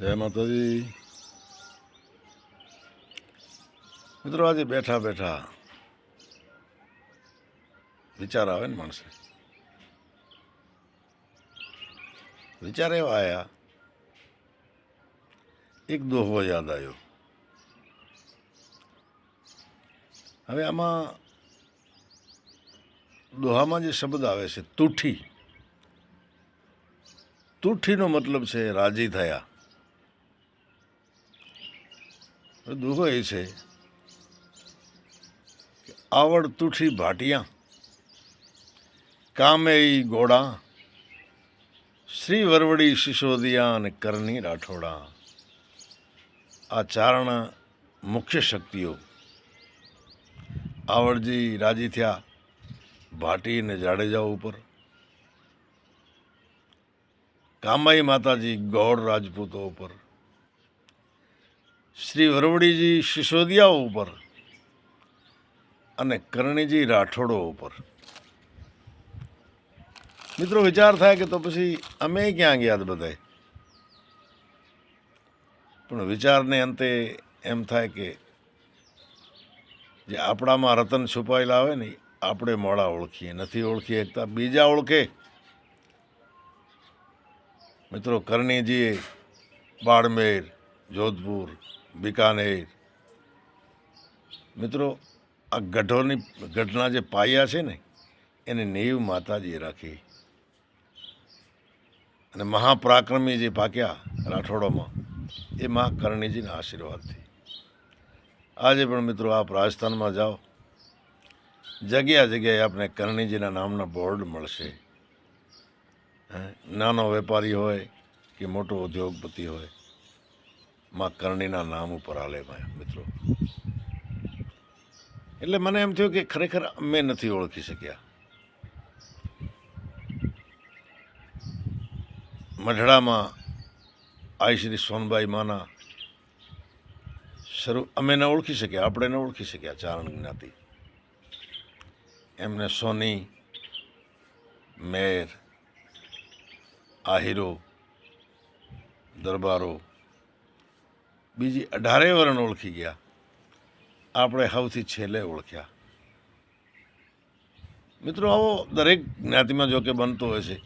જય માતાજી. મિત્રો આજે બેઠા બેઠા વિચાર આવે ને માણસે. વિચાર એવા આવ્યા એક દોહો યાદ આવ્યો હવે આમાં દોહામાં જે શબ્દ આવે છે, તૂઠી. તૂઠીનો મતલબ છે, રાજી થયા. હવે દુહો એ છે આવડતુઠી આવડ તુઠી ભાટિયા કામે ગોળા શ્રી વરવડી સિસોદિયા અને કરની રાઠોડા. આ ચારણ મુખ્ય શક્તિઓ આવડજી રાજી થયા ભાટી અને જાડેજા ઉપર. કામાઈ માતાજી ગૌડ રાજપૂતો ઉપર. શ્રી વરવડીજી સિસોદિયા ઉપર અને કરણીજી રાઠોડો ઉપર. મિત્રો, વિચાર થાય કે તો પછી અમે ક્યાં ગયા બધાય? પણ વિચારને અંતે એમ થાય કે જે આપણામાં રતન છુપાયેલા આવે ને, આપણે મોડા ઓળખીએ, નથી ઓળખી શકતા બીજા ઓળખે. મિત્રો, કરણીજીએ બાડમેર, જોધપુર બિકાનેર. મિત્રો, આ ગઢોની ગઢના જે પાયા છે ને, એને નેવ માતાજીએ રાખી. અને મહાપરાક્રમી જે પાક્યા રાઠોડોમાં, એ મા કરણીજીના આશીર્વાદથી. આજે પણ મિત્રો આપ રાજસ્થાનમાં જાઓ, જગ્યા જગ્યાએ આપણે કરણીજીના નામના બોર્ડ મળશે. નાનો વેપારી હોય કે મોટો ઉદ્યોગપતિ હોય માં કરણીના નામ ઉપર ભાઈ, મિત્રો. એટલે મને એમ થયું કે ખરેખર અમે નથી ઓળખી શક્યા. મઢડામાં આઈ શ્રી સોનબાઈ માના શરૂ અમે ન ઓળખી શક્યા, આપણે ન ઓળખી શક્યા ચારણ જ્ઞાતિ. એમને સોની, મેર, આહિરો, દરબારો બીજી અઢારે વર્ણ ઓળખી ગયા. આપણે સૌથી છેલ્લે ઓળખ્યા. મિત્રો, આવો દરેક જ્ઞાતિમાં જો કે બનતો હોય છે.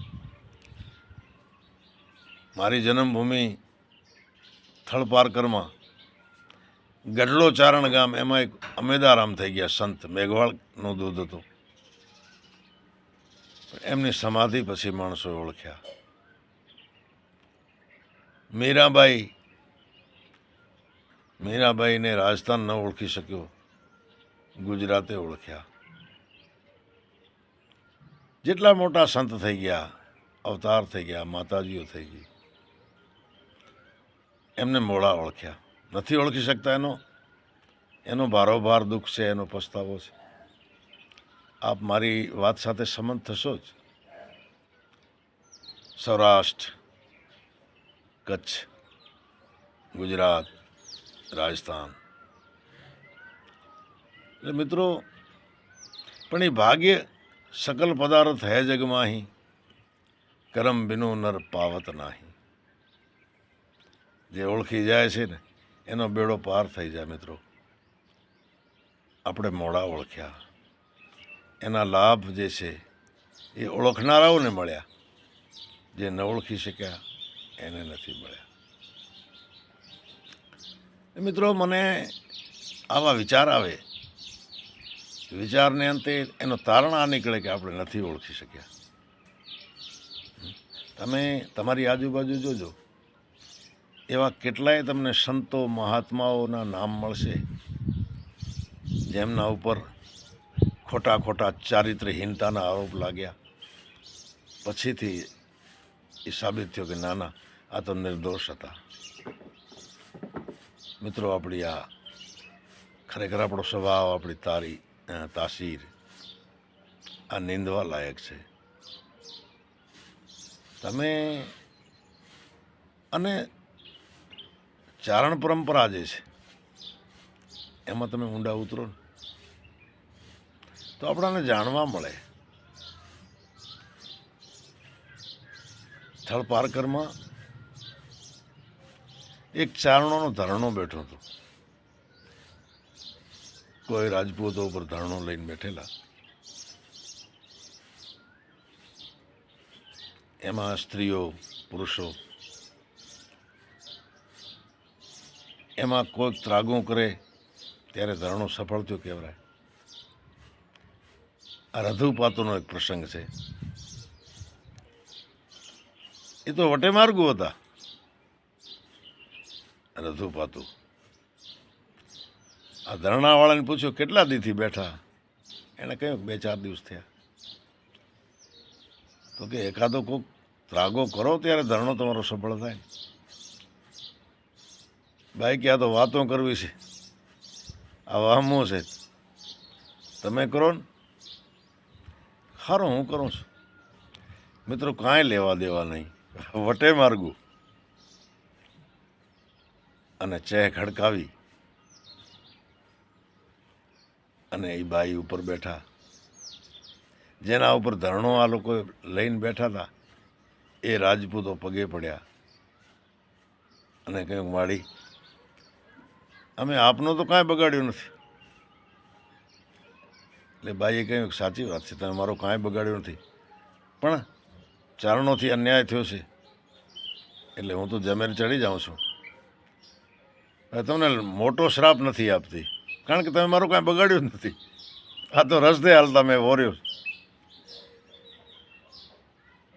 મારી જન્મભૂમિ થળપારકરમાં ગઢડો ચારણ ગામ એમાં એક અમેદારામ થઈ ગયા સંત મેઘવાળનું દૂધ હતું. એમની સમાધિ પછી માણસો ઓળખ્યા. મીરાબાઈ મીરાબાઈને રાજસ્થાન ન ઓળખી શક્યો. ગુજરાતે ઓળખ્યા. જેટલા મોટા સંત થઈ ગયા, અવતાર થઈ ગયા, માતાજીઓ થઈ ગઈ. એમને મોડા ઓળખ્યા. નથી ઓળખી શકતા એનો? એનો ભારોભાર દુઃખ છે, એનો પસ્તાવો છે. આપ મારી વાત સાથે સંમત થશો જ? સૌરાષ્ટ્ર, કચ્છ, ગુજરાત રાજસ્થાન. એટલે મિત્રો, પણ એ ભાગ્ય સકલ પદાર્થ હે જગમાહી કરમ બિનો નર પાવત નાહી. જે ઓળખી જાય છે ને, એનો બેડો પાર થઈ જાય મિત્રો. આપણે મોડા ઓળખ્યા. એના લાભ જે છે, એ ઓળખનારાઓને મળ્યા. જે ન ઓળખી શક્યા, એને નથી મળ્યા. મિત્રો, મને આવા વિચાર આવે. વિચારને અંતે એનો તારણ આ નીકળે કે આપણે નથી ઓળખી શક્યા. તમે તમારી આજુબાજુ જોજો. એવા કેટલાય તમને સંતો મહાત્માઓના નામ મળશે, જેમના ઉપર ખોટા ખોટા ચારિત્રહીનતાના આરોપ લાગ્યા. પછીથી એ સાબિત થયો કે ના ના, આ તો નિર્દોષ હતા. મિત્રો, આપણી આ ખરેખર આપણો સ્વભાવ, આપણી તારી તાસીર આ નિંદવા લાયક છે. તમે અને ચારણ પરંપરા જે છે, એમાં તમે ઊંડા ઉતરો ને, તો આપણાને જાણવા મળે. થળ પારકરમાં એક ચારણોનો ધરણો બેઠો હતો. કોઈ રાજપૂતો ઉપર ધરણો લઈને બેઠેલા. એમાં સ્ત્રીઓ, પુરુષો. એમાં કોઈક ત્રાગો કરે, ત્યારે ધરણો સફળ થયો કહેવાય. આ રધુપાતોનો એક પ્રસંગ છે. એ તો વટે માર્ગુ હતા રધુપાતુ આ ધરણાવાળાને પૂછ્યું, કેટલા દીથી બેઠા? એણે કહ્યું, બે ચાર દિવસ થયા. તો કે, એકાદો કોઈક ત્રાગો કરો ત્યારે ધરણો તમારો સફળ થાય. ભાઈ કે આ તો વાતો કરવી છે. આ વાહમો છે. તમે કરો ને. સારું હું કરું છું. મિત્રો, કાંઈ લેવા દેવા નહીં. વટે માર્ગું. અને ચેહ ખડકાવી અને એ બાઈ ઉપર બેઠા. જેના ઉપર ધરણો આ લોકો લઈને બેઠા હતા, એ રાજપૂતો પગે પડ્યા અને કહ્યું માળી અમે આપનો તો કાંઈ બગાડ્યું નથી. એટલે બાઈએ કહ્યું, સાચી વાત છે, તમે મારો કાંઈ બગાડ્યું નથી, પણ ચારણોથી અન્યાય થયો છે, એટલે હું તો જમેર ચડી જાઉં છું. તમને મોટો શ્રાપ નથી આપતી. કારણ કે તમે મારું કાંઈ બગાડ્યું જ નથી. આ તો રસ્તે હાલતા મેં વોર્યો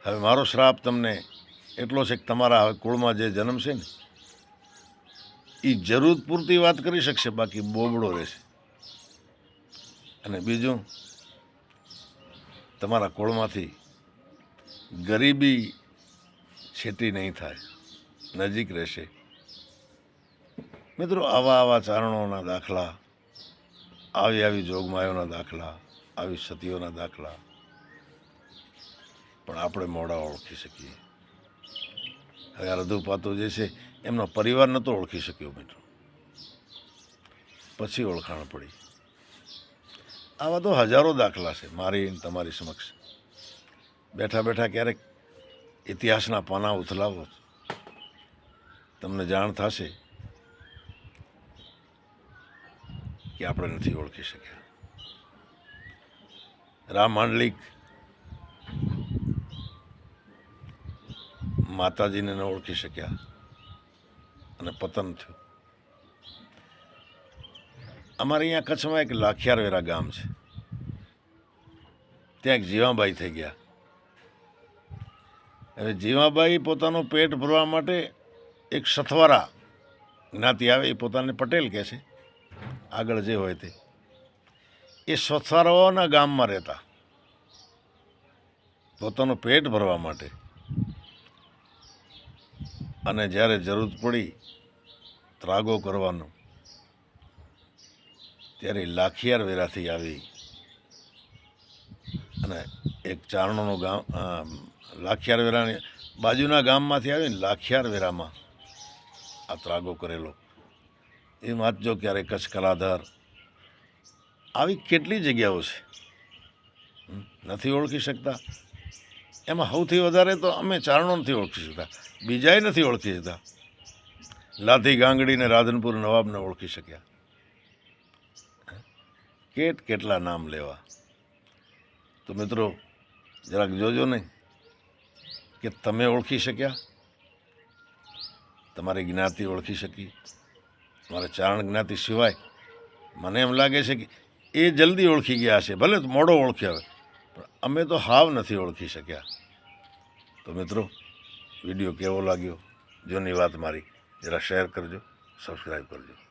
હવે મારો શ્રાપ તમને એટલો છે કે તમારા હવે કુળમાં જે જન્મ છે ને એ જરૂર પૂરતી વાત કરી શકશે, બાકી બોબડો રહેશે. અને બીજું, તમારા કુળમાંથી ગરીબી છેટી નહીં થાય, નજીક રહેશે. મિત્રો, આવા આવા ચારણોના દાખલા, આવી આવી જોગમાયોના દાખલા, આવી સતીઓના દાખલા પણ આપણે મોડા ઓળખી શકીએ. હવે આ રધુપાતો જે છે, એમનો પરિવાર નહોતો ઓળખી શક્યો મિત્રો. પછી ઓળખાણ પડી. આવા તો હજારો દાખલા છે, મારી તમારી સમક્ષ. બેઠા બેઠા ક્યારેક ઇતિહાસના પાના ઉથલાવો. તમને જાણ થશે કે આપણે નથી ઓળખી શક્યા. રામ માંડલિક માતાજીને ન ઓળખી શક્યા અને પતન થયું. અમારે અહીંયા કચ્છમાં એક લાખિયારવેરા ગામ છે. ત્યાં એક જીવાબાઈ થઈ ગયા. હવે જીવાબાઈ પોતાનું પેટ ભરવા માટે એક સથવારા જ્ઞાતિ આવે એ પોતાને પટેલ કહે છે. આગળ જે હોય તે. એ સથવારાઓના ગામમાં રહેતા. પોતાનું પેટ ભરવા માટે. અને જ્યારે જરૂર પડી ત્રાગો કરવાનો, ત્યારે લાખિયાર વેરાથી આવી. અને એક ચારણોનું ગામ લાખિયાર વેરાની બાજુના ગામમાંથી આવીને લાખિયાર વેરામાં આ ત્રાગો કરેલો. એ વાંચજો ક્યારે કચ્છ કલાધાર. આવી કેટલી જગ્યાઓ છે? નથી ઓળખી શકતા. એમાં સૌથી વધારે તો અમે ચારણો નથી ઓળખી શકતા. બીજાએ નથી ઓળખી શકતા. લાથી ગાંગડીને રાધનપુર નવાબને ઓળખી શક્યા. કેટ કેટલા નામ લેવા? તો મિત્રો, જરાક જોજો નહીં કે તમે ઓળખી શક્યા? તમારી જ્ઞાતિ ઓળખી શકી? મારે ચારણ જ્ઞાતિ સિવાય મને એમ લાગે છે કે એ જલ્દી ઓળખી ગયા છે ભલે તો મોડો ઓળખ્યો હવે. પણ અમે તો હાવ નથી ઓળખી શક્યા. તો મિત્રો, વીડિયો કેવો લાગ્યો? જોની વાત મારી. જરા શેર કરજો સબસ્ક્રાઈબ કરજો.